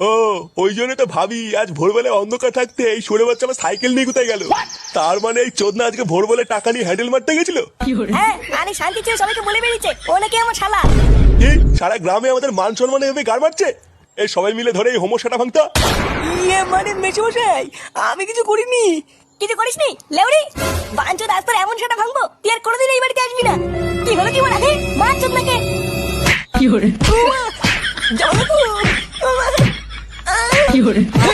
ও ওই জন্য তো ভাবি আজ ভোরবেলায় অন্ধকার থাকতে এই সরে বাচ্চা আমার সাইকেল নিয়ে কোথায় গেল? তার মানে এই চোদনা আজকে ভোরবেলায় টাকা নিয়ে হ্যান্ডেল মারতে গেছিল? হ্যাঁ আরে শান্তি ছিল সবাইকে বলে বেরিয়েছে। ও নাকি আমার শালা। কি? সারা গ্রামে আমাদের মান সম্মানে এভাবে গাড় মারছে? এই সবাই মিলে ধরে এই হোমোসাটা ভাঙতা। ইয়ে মানে মেশমশাই আমি কিছু করিনি। কিছু করিসনি? লেউরি বাঞ্চ রাস্তার এমন সেটা ভাঙবো তুই আর কোনোদিন এই বাড়িতে আসবি না। কি হলো কি বলা হে মার চোদ নাকে জামাইবাবু,